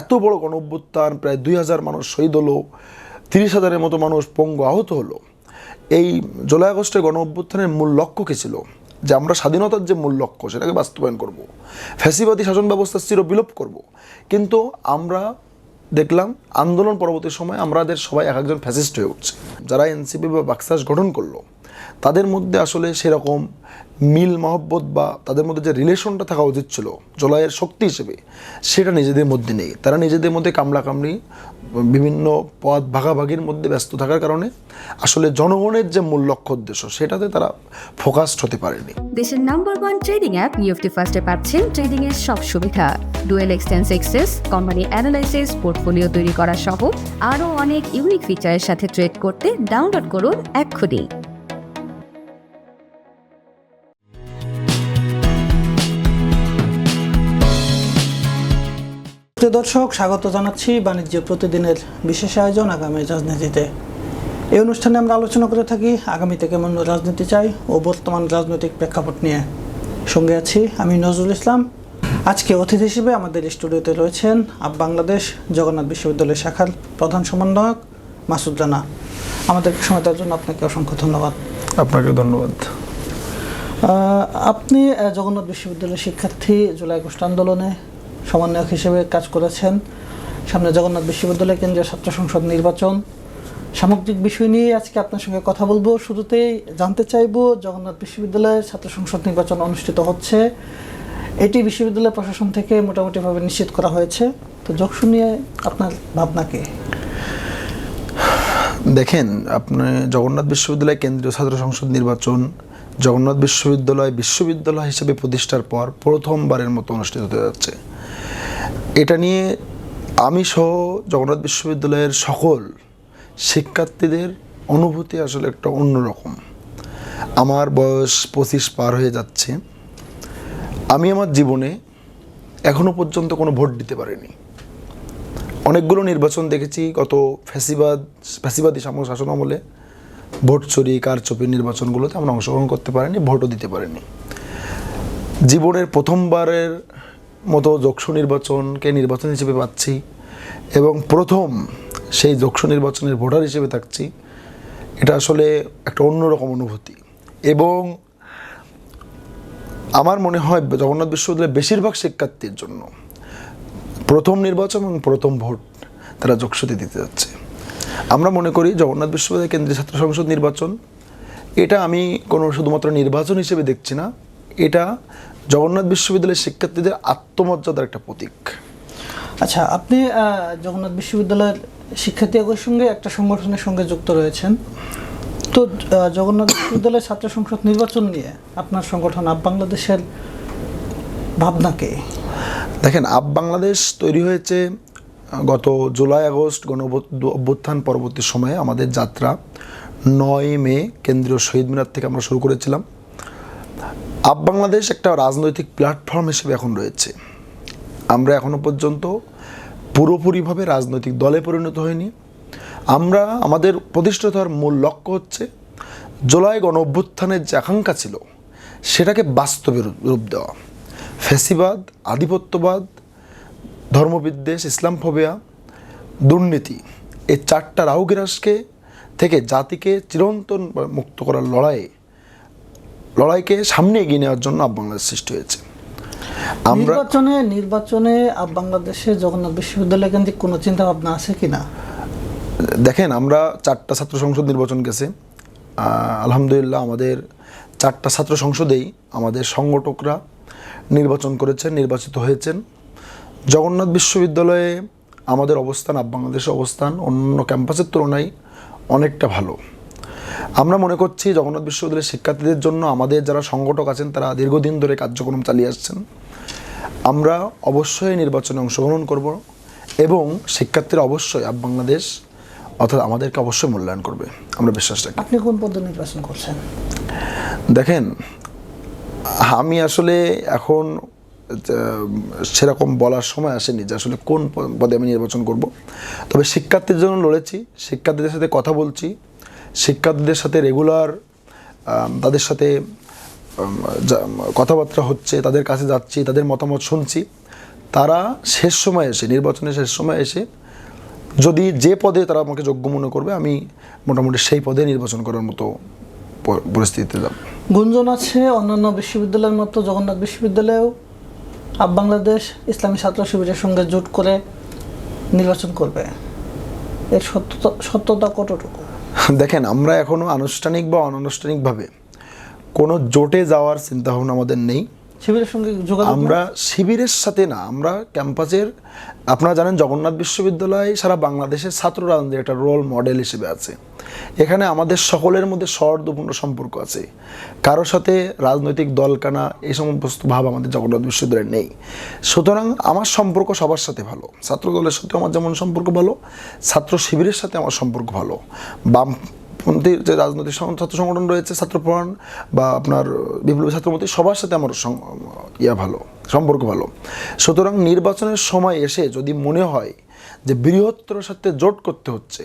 এত বড় গণ অভ্যুত্থান প্রায় দুই হাজার মানুষ শহীদ হলো, তিরিশ হাজারের মতো মানুষ পঙ্গু আহত হলো। এই জুলাই আগস্টের গণ অভ্যুত্থানের মূল লক্ষ্য কী ছিল? যে আমরা স্বাধীনতার যে মূল লক্ষ্য, সেটাকে বাস্তবায়ন করব। ফ্যাসিবাদী শাসন ব্যবস্থা চির বিলোপ করব। কিন্তু আমরা দেখলাম, আন্দোলন পরবর্তী সময় আমাদের সবাই এক একজন ফ্যাসিস্ট হয়ে উঠছে। যারা এনসিপি বা বাক্সাস গঠন করল তাদের মধ্যে আসলে সেরকম মিল, মহব্বত বা তাদের মধ্যে যে রিলেশনটা থাকা উচিত ছিল, জলায়ের শক্তি হিসেবে, সেটা নিজেদের মধ্যে নেই। তারা নিজেদের মধ্যে কামড়াকামড়ি, বিভিন্ন পথ ভাগাভাগির মধ্যে ব্যস্ত থাকার কারণে আসলে জনগণের যে মূল লক্ষ্য উদ্দেশ্য, সেটাতে তারা ফোকাসড হতে পারেনি। দেশের নাম্বার ওয়ান ট্রেডিং অ্যাপ নিউফটি ফার্স্টে পাচ্ছেন ট্রেডিং এর সব সুবিধা। ডুয়েল এক্সটেন্স এক্সেস কোম্পানি অ্যানালাইসিস পোর্টফোলিও তৈরি করা সহ আরও অনেক ইউনিক ফিচারের সাথে ট্রেড করতে ডাউনলোড করুন এক্ষুনি। প্রিয় দর্শক স্বাগত জানাচ্ছি বাণিজ্য প্রতিদিনের বিশেষ আয়োজন আগামী রাজনীতিতে। এই অনুষ্ঠানে আমরা আলোচনা করে থাকি আগামীতে কেমন রাজনীতি চাই ও বর্তমান রাজনৈতিক প্রেক্ষাপট নিয়ে। সঙ্গে আছি আমি নজরুল ইসলাম। আজকে অতিথি হিসেবে আমাদের স্টুডিওতে রয়েছেন আপ বাংলাদেশ জগন্নাথ বিশ্ববিদ্যালয় শাখার প্রধান সমন্বয়ক মাসুদ রানা। আমাদের সময় দেওয়ার জন্য আপনাকে অসংখ্য ধন্যবাদ। আপনাকে ধন্যবাদ। আপনি জগন্নাথ বিশ্ববিদ্যালয়ের শিক্ষার্থী জুলাই আগস্ট আন্দোলনে সমন্বয়ক হিসেবে কাজ করেছেন। সামনে জগন্নাথ বিশ্ববিদ্যালয় কেন্দ্রীয় ছাত্র সংসদ নির্বাচন। সামগ্রিক বিষয় নিয়ে আজকে আপনার সঙ্গে কথা বলব। শুরুতেই জানতে চাইব, জগন্নাথ বিশ্ববিদ্যালয়ের ছাত্র সংসদ নির্বাচন অনুষ্ঠিত হচ্ছে। এটি বিশ্ববিদ্যালয় প্রশাসন থেকে মোটামুটিভাবে নিশ্চিত করা হয়েছে। তো যকসু নিয়ে আপনার ভাবনা কি? দেখেন, আপনি জগন্নাথ বিশ্ববিদ্যালয় কেন্দ্রীয় ছাত্র সংসদ নির্বাচন জগন্নাথ বিশ্ববিদ্যালয় বিশ্ববিদ্যালয় হিসেবে প্রতিষ্ঠার পর প্রথমবারের মতো অনুষ্ঠিত হতে যাচ্ছে। এটা নিয়ে আমি সহ জগন্নাথ বিশ্ববিদ্যালয়ের সকল শিক্ষার্থীদের অনুভূতি আসলে একটা অন্যরকম। আমার বয়স পঁচিশ পার হয়ে যাচ্ছে। আমি আমার জীবনে এখনও পর্যন্ত কোনো ভোট দিতে পারিনি। অনেকগুলো নির্বাচন দেখেছি, গত ফ্যাসিবাদ, ফ্যাসিবাদী শাসন আমলে। ভোট চুরি কারচুপির নির্বাচনগুলোতে আমরা অংশগ্রহণ করতে পারিনি, ভোটও দিতে পারিনি। জীবনের প্রথমবারের মতো যক্ষু নির্বাচনকে নির্বাচন হিসেবে পাচ্ছি এবং প্রথম সেই যক্ষু নির্বাচনের ভোটার হিসেবে থাকছি। এটা আসলে একটা অন্যরকম অনুভূতি। এবং আমার মনে হয় জগন্নাথ বিশ্ববিদ্যালয়ের বেশিরভাগ শিক্ষার্থীর জন্য প্রথম নির্বাচন এবং প্রথম ভোট তারা যোগসূতি দিতে যাচ্ছে। আমরা মনে করি জগন্নাথ বিশ্ববিদ্যালয় কেন্দ্রীয় ছাত্র সংসদ নির্বাচন। এটা আমি কোনো শুধুমাত্র নির্বাচন হিসেবে দেখছি না এটা জগন্নাথ বিশ্ববিদ্যালয়ের শিক্ষার্থীদের আত্মমর্যাদার একটা প্রতীক। আচ্ছা আপনি জগন্নাথ বিশ্ববিদ্যালয়ের শিক্ষার্থী একর সঙ্গে একটা সংগঠনের সঙ্গে যুক্ত রয়েছেন। তো জগন্নাথ বিশ্ববিদ্যালয়ের ছাত্র সংসদ নির্বাচন নিয়ে আপনার সংগঠন আপ বাংলাদেশের ভাবনাকে দেখেন আপ বাংলাদেশ তৈরি হয়েছে গত জুলাই, আগস্ট গণ অভ্যু- অভ্যুত্থান পরবর্তী সময়ে আমাদের যাত্রা নয় মে কেন্দ্রীয় শহীদ মিনার থেকে আমরা শুরু করেছিলাম। আপ বাংলাদেশ একটা রাজনৈতিক প্ল্যাটফর্ম হিসেবে এখন রয়েছে। আমরা এখনও পর্যন্ত পুরোপুরিভাবে রাজনৈতিক দলে পরিণত হয়নি আমরা, আমাদের প্রতিষ্ঠিত হওয়ার মূল লক্ষ্য হচ্ছে জুলাই গণ অভ্যুত্থানের যে আকাঙ্ক্ষা ছিল, সেটাকে বাস্তবে রূপ- দেওয়া। ফ্যাসিবাদ আধিপত্যবাদ ধর্মবিদ্বেষ ইসলাম ফোবিয়া দুর্নীতি এই চারটা রাহুগ্রাসকে থেকে জাতিকে চিরন্তন মুক্ত করার লড়াইয়ে লড়াইকে সামনে এগিয়ে নেওয়ার জন্য আপ বাংলাদেশ সৃষ্টি হয়েছে। আমরা নির্বাচনে নির্বাচনে আপ বাংলাদেশে জগন্নাথ বিশ্ববিদ্যালয় কেন্দ্রিক কোনো চিন্তা ভাবনা আছে কি না? দেখেন আমরা চারটা ছাত্র সংসদ নির্বাচন গেছে। আলহামদুলিল্লাহ আমাদের চারটা ছাত্র সংসদেই আমাদের সংগঠকরা নির্বাচন করেছেন নির্বাচিত হয়েছেন। জগন্নাথ বিশ্ববিদ্যালয়ে আমাদের অবস্থান আপ বাংলাদেশের অবস্থান অন্য ক্যাম্পাসের তুলনায় অনেকটা ভালো। আমরা মনে করছি জগন্নাথ বিশ্ববিদ্যালয়ের শিক্ষার্থীদের জন্য আমাদের যারা সংগঠক আছেন তারা দীর্ঘদিন ধরে কার্যক্রম চালিয়ে আসছেন। আমরা অবশ্যই নির্বাচনে অংশগ্রহণ করব এবং শিক্ষার্থীরা অবশ্যই আপ বাংলাদেশ অর্থাৎ আমাদেরকে অবশ্যই মূল্যায়ন করবে। আমরা বিশ্বাস রাখি। আপনি কোন পদ নির্বাচন করছেন? দেখেন আমি আসলে এখন সেরকম বলার সময় আসেনি যে আসলে কোন পদে আমি নির্বাচন করব। তবে শিক্ষার্থীর জন্য লড়েছি, শিক্ষার্থীদের সাথে কথা বলছি, শিক্ষার্থীদের সাথে রেগুলার তাদের সাথে কথাবার্তা হচ্ছে, তাদের কাছে যাচ্ছি, তাদের মতামত শুনছি। তারা শেষ সময় এসে, নির্বাচনের শেষ সময় এসে যদি যে পদে তারা আমাকে যোগ্য মনে করবে, আমি মোটামুটি সেই পদে নির্বাচন করার মতো পরিস্থিতিতে যাব। গুঞ্জন আছে অন্যান্য বিশ্ববিদ্যালয়ের মতো জগন্নাথ বিশ্ববিদ্যালয়েও? আপ বাংলাদেশ ইসলামী ছাত্র শিবিরের সঙ্গে জোট করে নির্বাচন করবে। এর সত্যতা সত্যতা কতটুকু? দেখেন আমরা এখনও আনুষ্ঠানিক বা অনানুষ্ঠানিকভাবে কোনো জোটে যাওয়ার চিন্তাভাবনা আমাদের নেই। শিবিরের সঙ্গে যোগাযোগ আমরা শিবিরের সাথে না আমরা ক্যাম্পাসের আপনারা জানেন জগন্নাথ বিশ্ববিদ্যালয় সারা বাংলাদেশের ছাত্র রাজনীতির একটা রোল মডেল হিসেবে আছে। এখানে আমাদের সকলের মধ্যে সৌহার্দ্যপূর্ণ সম্পর্ক আছে। কারোর সাথে রাজনৈতিক দলকানা এই সমস্ত ভাব আমাদের জগন্নাথ বিশ্ববিদ্যালয়ে নেই। সুতরাং আমার সম্পর্ক সবার সাথে ভালো। ছাত্র দলের সাথে আমার যেমন সম্পর্ক ভালো, ছাত্র শিবিরের সাথে আমার সম্পর্ক ভালো। বাম পন্থী যে রাজনৈতিক ছাত্র সংগঠন রয়েছে ছাত্রপ্রাণ বা আপনার বিপ্লবী ছাত্রমন্ত্রী সবার সাথে আমার ইয়া ভালো, সম্পর্ক ভালো। সুতরাং নির্বাচনের সময় এসে যদি মনে হয় যে বৃহত্তর সাথে জোট করতে হচ্ছে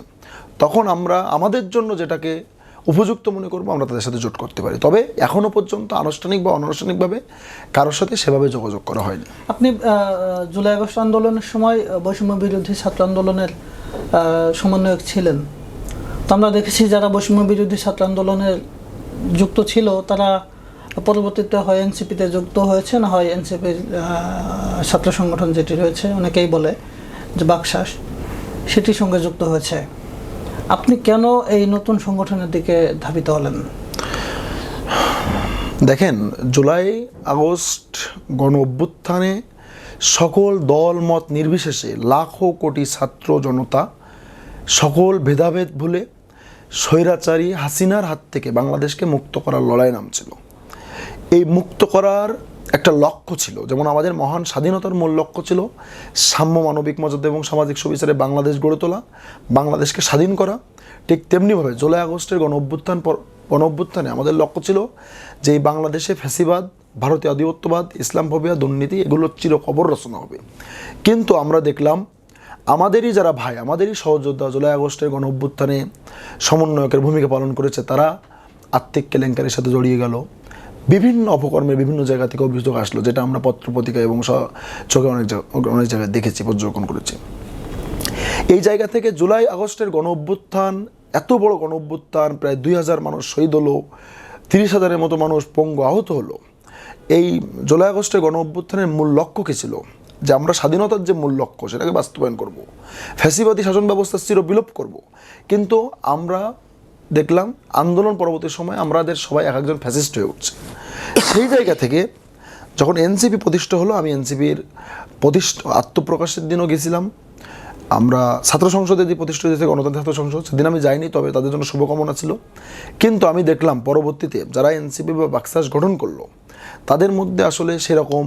তখন আমরা আমাদের জন্য যেটাকে উপযুক্ত মনে করব, আমরা তাদের সাথে জোট করতে পারি। তবে এখনও পর্যন্ত আনুষ্ঠানিক বা অনানুষ্ঠানিকভাবে কারোর সাথে সেভাবে যোগাযোগ করা হয়নি। আপনি জুলাই আগস্ট আন্দোলনের সময় বৈষম্য বিরোধী ছাত্র আন্দোলনের সমন্বয়ক ছিলেন। তো আমরা দেখেছি যারা বৈষম্য বিরোধী ছাত্র আন্দোলনের যুক্ত ছিল, তারা পরবর্তীতে হয় এনসিপিতে যুক্ত হয়েছে, না হয় এনসিপির ছাত্র সংগঠন যেটি রয়েছে, অনেকেই বলে যে বাকশাস, সেটির সঙ্গে যুক্ত হয়েছে। আপনি কেন এই নতুন সংগঠনের দিকে ধাবিত হলেন? দেখেন, জুলাই, আগস্ট গণ অভ্যুত্থানে সকল দল, মত নির্বিশেষে লাখো কোটি ছাত্র জনতা, সকল ভেদাভেদ ভুলে স্বৈরাচারী হাসিনার হাত থেকে বাংলাদেশকে মুক্ত করার লড়াই নামছিল। এই মুক্ত করার একটা লক্ষ্য ছিল, যেমন আমাদের মহান স্বাধীনতার মূল লক্ষ্য ছিল সাম্য মানবিক মর্যাদা এবং সামাজিক সুবিচারে বাংলাদেশ গড়ে তোলা, বাংলাদেশকে স্বাধীন করা। ঠিক তেমনিভাবে জুলাই আগস্টের গণ অভ্যুত্থান গণ অভ্যুত্থানে আমাদের লক্ষ্য ছিল যে এই বাংলাদেশে ফ্যাসিবাদ, ভারতীয় আধিপত্যবাদ, ইসলাম ফোবিয়া, দুর্নীতি, এগুলো চিরকবর রচনা হবে। কিন্তু আমরা দেখলাম আমাদেরই যারা ভাই, আমাদেরই সহযোদ্ধা জুলাই আগস্টের গণ অভ্যুত্থানে সমন্বয়কের ভূমিকা পালন করেছে, তারা আর্থিক কেলেঙ্কারির সাথে জড়িয়ে গেল। বিভিন্ন অপকর্মের বিভিন্ন জায়গা থেকে অভিযোগ আসলো, যেটা আমরা পত্রপত্রিকা এবং চোখে অনেক অনেক জায়গায় দেখেছি, পর্যবেক্ষণ করেছি। এই জায়গা থেকে জুলাই আগস্টের গণ অভ্যুত্থান, এত বড় গণ অভ্যুত্থান, প্রায় দুই হাজার মানুষ শহীদ হলো, তিরিশ হাজারের মতো মানুষ পঙ্গু আহত হলো। এই জুলাই আগস্টের গণ অভ্যুত্থানের মূল লক্ষ্য কী ছিল? যে আমরা স্বাধীনতার যে মূল লক্ষ্য, সেটাকে বাস্তবায়ন করব। ফ্যাসিবাদী শাসন ব্যবস্থা চির বিলোপ করব। কিন্তু আমরা দেখলাম আন্দোলন পরবর্তী সময় আমাদের সবাই এক একজন ফ্যাসিস্ট হয়ে উঠছে। সেই জায়গা থেকে যখন এনসিপি প্রতিষ্ঠা হলো, আমি এনসিপির প্রতিষ্ঠা, আত্মপ্রকাশের দিনও গেছিলাম। আমরা ছাত্র সংসদে যে প্রতিষ্ঠিত হয়েছে গণতন্ত্র ছাত্র সংসদ। সেদিন আমি যাইনি, তবে তাদের জন্য শুভকামনা ছিল। কিন্তু আমি দেখলাম পরবর্তীতে যারা এনসিপি বা বাক্সাস গঠন করল, তাদের মধ্যে আসলে সেরকম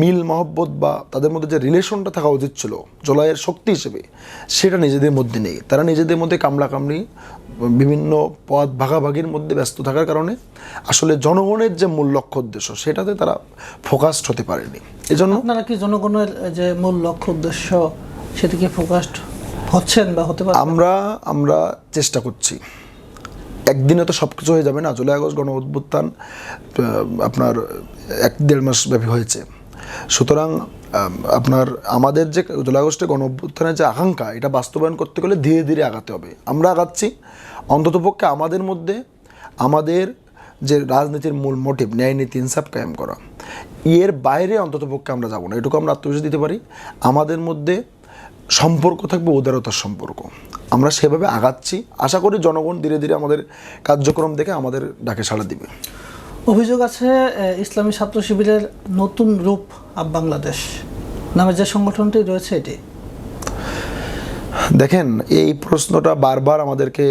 মিল মহব্বত বা তাদের মধ্যে যে রিলেশনটা থাকা উচিত ছিল, জলায়ের শক্তি হিসেবে, সেটা নিজেদের মধ্যে নেই। তারা নিজেদের মধ্যে কামড়াকামড়ি বিভিন্ন পথ ভাগাভাগির মধ্যে ব্যস্ত থাকার কারণে আসলে জনগণের যে মূল লক্ষ্য উদ্দেশ্য সেটাতে তারা ফোকাসড হতে পারেনি। এজন্য আপনারা কি জনগণের যে মূল লক্ষ্য উদ্দেশ্য সেদিকে ফোকাসড হচ্ছেন বা হতে পারে আমরা আমরা চেষ্টা করছি। একদিনে তো সব কিছু হয়ে যাবে না। জুলাই আগস্ট গণ অভ্যুত্থান আপনার এক দেড় মাস ব্যাপী হয়েছে। সুতরাং আপনার আমাদের যে জুলাই আগস্টে গণ অভ্যুত্থানের যে আকাঙ্ক্ষা, এটা বাস্তবায়ন করতে গেলে ধীরে ধীরে আগাতে হবে। আমরা আগাচ্ছি। অন্ততপক্ষে আমাদের মধ্যে আমাদের যে রাজনীতির মূল মোটিভ ন্যায় নীতি, ইনসাফ কায়েম করা। এর বাইরে অন্ততপক্ষে আমরা যাব না। এটুকু আমরা আত্মবিশ্বাস দিতে পারি। আমাদের মধ্যে সম্পর্ক থাকবে উদারতার সম্পর্ক। আমরা সেভাবে আগাচ্ছি। আশা করি জনগণ ধীরে ধীরে আমাদের কার্যক্রম দেখে আমাদের ডাকে সাড়া দিবে। অভিযোগ আছে ইসলামী ছাত্র শিবিরের নতুন রূপ আপ বাংলাদেশ নামে যে সংগঠনটি রয়েছে এটি। দেখেন এই প্রশ্নটা বারবার আমাদেরকে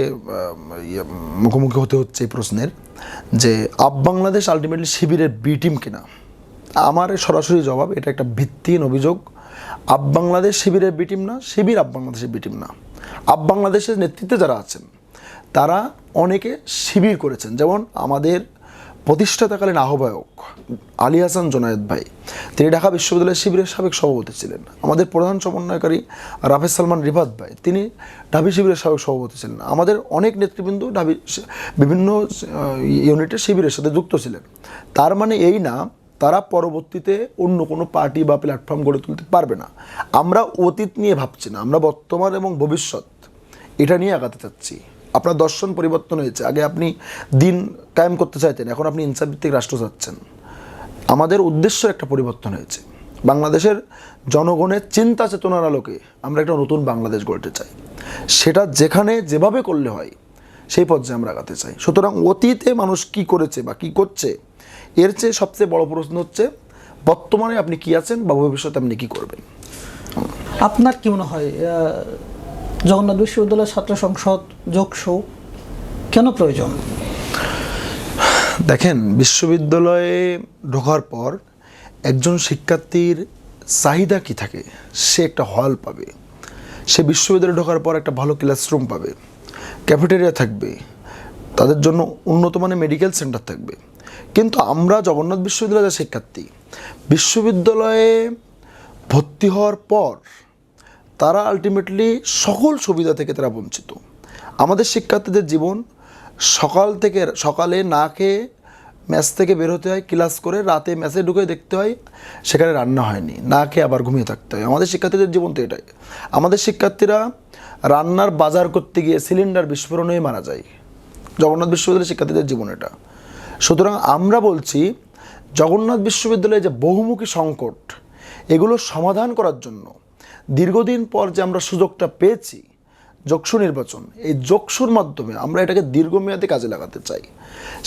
ইয়ে, মুখোমুখি হতে হচ্ছে এই প্রশ্নের যে আপ বাংলাদেশ আলটিমেটলি শিবিরের বি টিম কিনা। আমার সরাসরি জবাব এটা একটা ভিত্তিহীন অভিযোগ। আপ বাংলাদেশ শিবিরের বি টিম না শিবির আপ বাংলাদেশের বি টিম না। আপ বাংলাদেশের নেতৃত্বে যারা আছেন তারা অনেকে শিবির করেছেন। যেমন আমাদের প্রতিষ্ঠাতাকালীন আহ্বায়ক আলী হাসান জোনায়েদ ভাই। তিনি ঢাকা বিশ্ববিদ্যালয়ের শিবিরের সাবেক সভাপতি ছিলেন। আমাদের প্রধান সমন্বয়কারী রাফেজ সালমান রিফাত ভাই, তিনি ঢাবি শিবিরের সাবেক সভাপতি ছিলেন। আমাদের অনেক নেতৃবৃন্দ ঢাবি বিভিন্ন ইউনিটের শিবিরের সাথে যুক্ত ছিলেন। তার মানে এই না, তারা পরবর্তীতে অন্য কোনো পার্টি বা প্ল্যাটফর্ম গড়ে তুলতে পারবে না। আমরা অতীত নিয়ে ভাবছি না, আমরা বর্তমান এবং ভবিষ্যৎ, এটা নিয়ে আগাতে চাচ্ছি। আপনার দর্শন পরিবর্তন হয়েছে। আগে আপনি দিন কায়েম করতে চাইতেন, এখন আপনি ইনসাফ ভিত্তিক রাষ্ট্র চাচ্ছেন। আমাদের উদ্দেশ্য একটা পরিবর্তন হয়েছে। বাংলাদেশের জনগণের চিন্তা চেতনার আলোকে আমরা একটা নতুন বাংলাদেশ গড়তে চাই। সেটা যেখানে যেভাবে করলে হয়, সেই পর্যায়ে আমরা আগাতে চাই। সুতরাং অতীতে মানুষ কি করেছে বা কি করছে, এর চেয়ে সবচেয়ে বড় প্রশ্ন হচ্ছে, বর্তমানে আপনি কি আছেন বা ভবিষ্যতে আপনি কি করবেন? আপনার কি মনে হয় জগন্নাথ বিশ্ববিদ্যালয়ের ছাত্র সংসদ যোগসু, কেন প্রয়োজন? দেখেন, বিশ্ববিদ্যালয়ে ঢোকার পর একজন শিক্ষার্থীর চাহিদা কি থাকে? সে একটা হল পাবে। সে বিশ্ববিদ্যালয়ে ঢোকার পর একটা ভালো ক্লাসরুম পাবে। ক্যাফেটেরিয়া থাকবে। তাদের জন্য উন্নত মানের মেডিকেল সেন্টার থাকবে। কিন্তু আমরা জগন্নাথ বিশ্ববিদ্যালয়ের শিক্ষার্থী, বিশ্ববিদ্যালয়ে ভর্তি হওয়ার পর তারা আলটিমেটলি সকল সুবিধা থেকে তারা বঞ্চিত। আমাদের শিক্ষার্থীদের জীবন সকাল থেকে সকালে না খেয়ে ম্যাচ থেকে বের হতে হয়, ক্লাস করে রাতে ম্যাচে ঢুকে দেখতে হয়, সেখানে রান্না হয়নি। না খেয়ে আবার ঘুমিয়ে থাকতে হয়। আমাদের শিক্ষার্থীদের জীবন তো এটাই। আমাদের শিক্ষার্থীরা রান্নার বাজার করতে গিয়ে সিলিন্ডার বিস্ফোরণ হয়ে মারা যায়। জগন্নাথ বিশ্ববিদ্যালয়ের শিক্ষার্থীদের জীবন এটা। সুতরাং আমরা বলছি, জগন্নাথ বিশ্ববিদ্যালয়ে যে বহুমুখী সংকট, এগুলো সমাধান করার জন্য দীর্ঘদিন পর যে আমরা সুযোগটা পেয়েছি, যক্ষু নির্বাচন, এই যক্ষুর মাধ্যমে আমরা এটাকে দীর্ঘমেয়াদে কাজে লাগাতে চাই।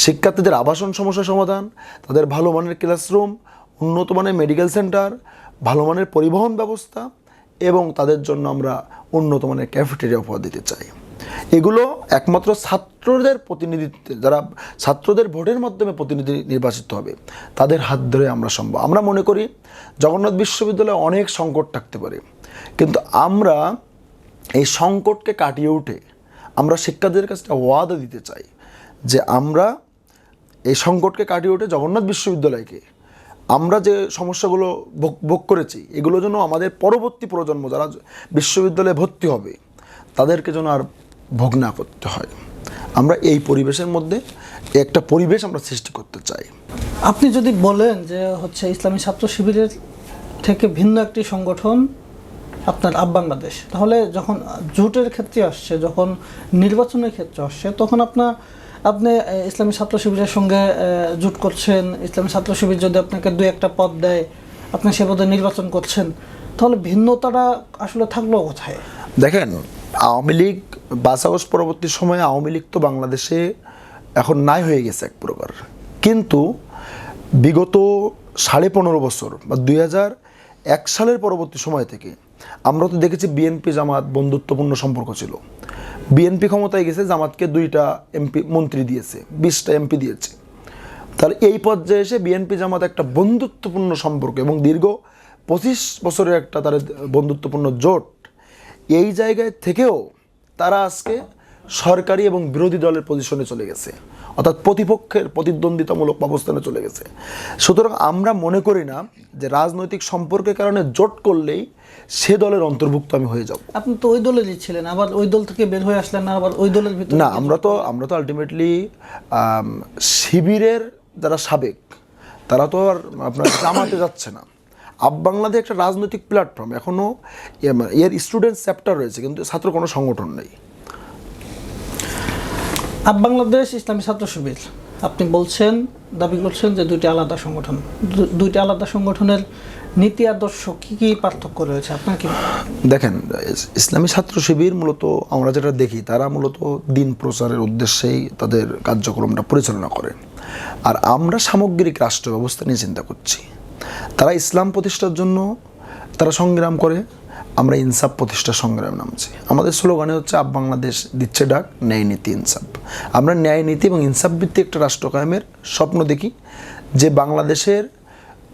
শিক্ষার্থীদের আবাসন সমস্যা সমাধান, তাদের ভালো মানের ক্লাসরুম উন্নত মানের মেডিকেল সেন্টার ভালো মানের পরিবহন ব্যবস্থা এবং তাদের জন্য আমরা উন্নত মানের ক্যাফেটেরিয়া উপহার দিতে চাই। এগুলো একমাত্র ছাত্রদের প্রতিনিধিত্বে, যারা ছাত্রদের ভোটের মাধ্যমে প্রতিনিধি নির্বাচিত হবে, তাদের হাত ধরে আমরা সম্ভব। আমরা মনে করি জগন্নাথ বিশ্ববিদ্যালয়ে অনেক সংকট থাকতে পারে। কিন্তু আমরা এই সংকটকে কাটিয়ে উঠে আমরা শিক্ষার্থীদের কাছে একটা ওয়াদা দিতে চাই যে আমরা এই সংকটকে কাটিয়ে উঠে জগন্নাথ বিশ্ববিদ্যালয়কে আমরা যে সমস্যাগুলো ভোগ ভোগ করেছি, এগুলো যেন আমাদের পরবর্তী প্রজন্ম যারা বিশ্ববিদ্যালয়ে ভর্তি হবে, তাদেরকে যেন আর ভোগ না করতে হয়। আমরা এই পরিবেশের মধ্যে একটা পরিবেশ আমরা সৃষ্টি করতে চাই। আপনি যদি বলেন যে হচ্ছে ইসলামী ছাত্র শিবিরের থেকে ভিন্ন একটি সংগঠন আপনার আপ বাংলাদেশ। তাহলে যখন জোটের ক্ষেত্রে আসছে, যখন নির্বাচনের ক্ষেত্রে আসছে, তখন আপনার, আপনি ইসলামী ছাত্র শিবিরের সঙ্গে জোট করছেন, ইসলামী ছাত্র শিবির যদি আপনাকে দুই একটা পদ দেয়, আপনি সে পদে নির্বাচন করছেন, তাহলে ভিন্নতাটা আসলে থাকল কোথায়? দেখেন, আওয়ামী লীগ বাসাউস পরবর্তী সময়ে আওয়ামী লীগ তো বাংলাদেশে এখন নাই হয়ে গেছে এক প্রকার। কিন্তু বিগত সাড়ে পনেরো বছর বা দুই এক সালের পরবর্তী সময় থেকে আমরা তো দেখেছি বিএনপি জামাত বন্ধুত্বপূর্ণ সম্পর্ক ছিল। বিএনপি ক্ষমতায় গেছে, জামাতকে দুইটা এমপি মন্ত্রী দিয়েছে, বিশটা এমপি দিয়েছে। তাহলে এই পর্যায়ে এসে বিএনপি জামাত একটা বন্ধুত্বপূর্ণ সম্পর্ক এবং দীর্ঘ পঁচিশ বছরের একটা তাদের বন্ধুত্বপূর্ণ জোট। এই জায়গায় থেকেও তারা আজকে সরকারি এবং বিরোধী দলের পজিশনে চলে গেছে। অর্থাৎ প্রতিপক্ষের প্রতিদ্বন্দ্বিতামূলক অবস্থানে চলে গেছে। সুতরাং আমরা মনে করি না যে রাজনৈতিক সম্পর্কের কারণে জোট করলেই সে দলের অন্তর্ভুক্ত আমি হয়ে যাব। আপনি তো ওই দলেরই ছিলেন আবার ওই দল থেকে বের হয়ে আসলেন না আবার ওই দলের ভিতরে না আমরা তো আমরা তো আলটিমেটলি শিবিরের যারা সাবেক তারা তো আর আপনার জামাতে যাচ্ছে না। আপ বাংলাদেশ একটা রাজনৈতিক প্ল্যাটফর্ম এখনও এর স্টুডেন্ট চ্যাপ্টার রয়েছে কিন্তু ছাত্র কোনো সংগঠন নেই। আপ বাংলাদেশ ইসলামী ছাত্র শিবির। আপনি বলছেন, দাবি করছেন যে দুইটি আলাদা সংগঠন। দুইটি আলাদা সংগঠনের নীতি, আদর্শ কি কি পার্থক্য রয়েছে? আপনার কি দেখেন ইসলামী ছাত্র শিবির মূলত আমরা যেটা দেখি, তারা মূলত দিন প্রচারের উদ্দেশ্যেই তাদের কার্যক্রমটা পরিচালনা করে। আর আমরা সামগ্রিক রাষ্ট্র ব্যবস্থা নিয়ে চিন্তা করছি। তারা ইসলাম প্রতিষ্ঠার জন্য তারা সংগ্রাম করে আমরা ইনসাফ প্রতিষ্ঠা সংগ্রামে নামছি। আমাদের স্লোগানে হচ্ছে, আপ বাংলাদেশ দিচ্ছে ডাক, ন্যায় নীতি ইনসাফ। আমরা ন্যায় নীতি এবং ইনসাফ ভিত্তিক একটা রাষ্ট্র কায়েমের স্বপ্ন দেখি, যে বাংলাদেশের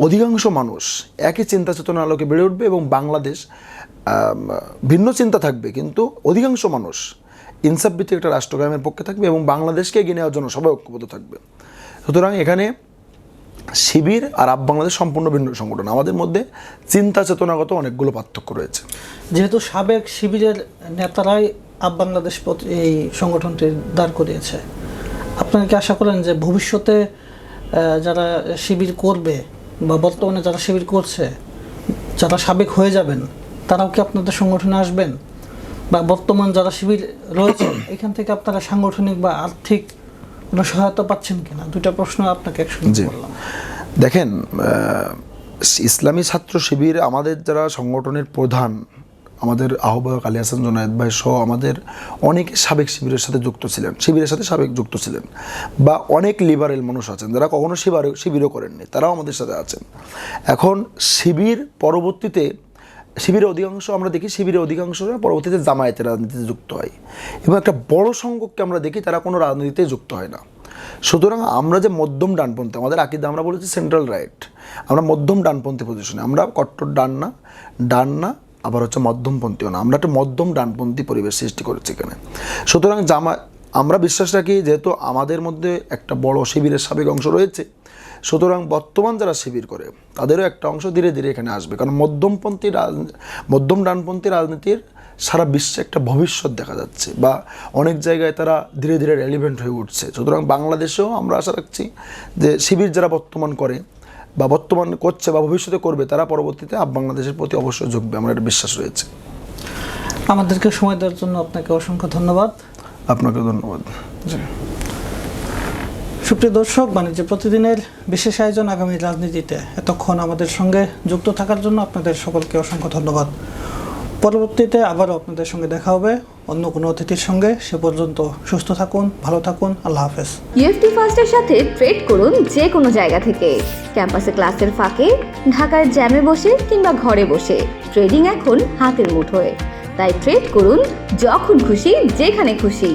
অধিকাংশ মানুষ একই চিন্তা চেতনার আলোকে বেড়ে উঠবে এবং বাংলাদেশ ভিন্ন চিন্তা থাকবে। কিন্তু অধিকাংশ মানুষ ইনসাফ ভিত্তিক একটা রাষ্ট্র কায়েমের পক্ষে থাকবে এবং বাংলাদেশকে এগিয়ে নেওয়ার জন্য সবাই ঐক্যবদ্ধ থাকবে। সুতরাং এখানে শিবির আর আপ বাংলাদেশ সম্পূর্ণ ভিন্ন সংগঠন। আমাদের মধ্যে চিন্তা চেতনাগত অনেকগুলো পার্থক্য রয়েছে। যেহেতু সাবেক শিবিরের নেতারাই আপ বাংলাদেশ এই সংগঠনটি দাঁড় করিয়েছে, আপনারা কি আশা করেন যে ভবিষ্যতে যারা শিবির করবে বা বর্তমানে যারা শিবির করছে, যারা সাবেক হয়ে যাবেন, তারাও কি আপনাদের সংগঠনে আসবেন? বা বর্তমান যারা শিবির রয়েছে, এখান থেকে আপনারা সাংগঠনিক বা আর্থিক কোনো সহায়তা পাচ্ছেন কিনা? দুইটা প্রশ্ন আপনাকে একসঙ্গে। করলাম। দেখেন ইসলামী ছাত্র শিবির আমাদের যারা সংগঠনের প্রধান আমাদের আহ্বায়ক আলী হাসান জোনায়েদ ভাই সহ আমাদের অনেক সাবেক শিবিরের সাথে যুক্ত ছিলেন শিবিরের সাথে সাবেক যুক্ত ছিলেন বা অনেক লিবারেল মানুষ আছেন যারা কখনো শিবির শিবিরও করেননি তারাও আমাদের সাথে আছেন। এখন শিবির পরবর্তীতে শিবিরের অধিকাংশ আমরা দেখি, শিবিরের অধিকাংশরা পরবর্তীতে জামায়াতের রাজনীতিতে যুক্ত হয়। এবং একটা বড় সংখ্যককে আমরা দেখি, তারা কোনো রাজনীতিতে যুক্ত হয় না। সুতরাং আমরা যে মধ্যম ডানপন্থী, আমাদের আকিদা আমরা বলেছি সেন্ট্রাল রাইট। আমরা মধ্যম ডানপন্থী পজিশনে আমরা কট্টর ডান না ডান না, আবার হচ্ছে মধ্যমপন্থীও না। আমরা একটা মধ্যম ডানপন্থী পরিবেশ সৃষ্টি করেছি এখানে। সুতরাং জামা আমরা বিশ্বাস রাখি যেহেতু আমাদের মধ্যে একটা বড় শিবিরের সাবেক অংশ রয়েছে। সুতরাং বর্তমান যারা শিবির করে তাদেরও একটা অংশ ধীরে ধীরে এখানে আসবে। কারণ মধ্যমপন্থী মধ্যম ডানপন্থী রাজনীতির সারা বিশ্বে একটা ভবিষ্যৎ দেখা যাচ্ছে বা অনেক জায়গায় তারা ধীরে ধীরে রেলিভেন্ট হয়ে উঠছে। সুতরাং বাংলাদেশেও আমরা আশা রাখছি যে শিবির যারা বর্তমান করে বা বর্তমান করছে বা ভবিষ্যতে করবে তারা পরবর্তীতে আপ বাংলাদেশের প্রতি অবশ্যই ঝুঁকবে। আমার একটা বিশ্বাস রয়েছে। আমাদেরকে সময় দেওয়ার জন্য আপনাকে অসংখ্য ধন্যবাদ। আপনাকে ধন্যবাদ। সুপ্রিয় দর্শক, বাণিজ্য প্রতিদিনের বিশেষ আয়োজন আগামী রাজনীতিতে। এতক্ষণ আমাদের সঙ্গে যুক্ত থাকার জন্য আপনাদের সকলকে অসংখ্য ধন্যবাদ। পরবর্তীতে আবারও আপনাদের সঙ্গে দেখা হবে। অন্য কোনো অতিথির সঙ্গে সে পর্যন্ত সুস্থ থাকুন, ভালো থাকুন, আল্লাহ হাফেজ। ইউএফটি ফার্স্টের সাথে ট্রেড করুন যে কোনো জায়গা থেকে। ক্যাম্পাসে ক্লাসের ফাঁকে, ঢাকার জ্যামে বসে কিংবা ঘরে বসে। ট্রেডিং এখন হাতের মুঠোয়। তাই ট্রেড করুন যখন খুশি, যেখানে খুশি।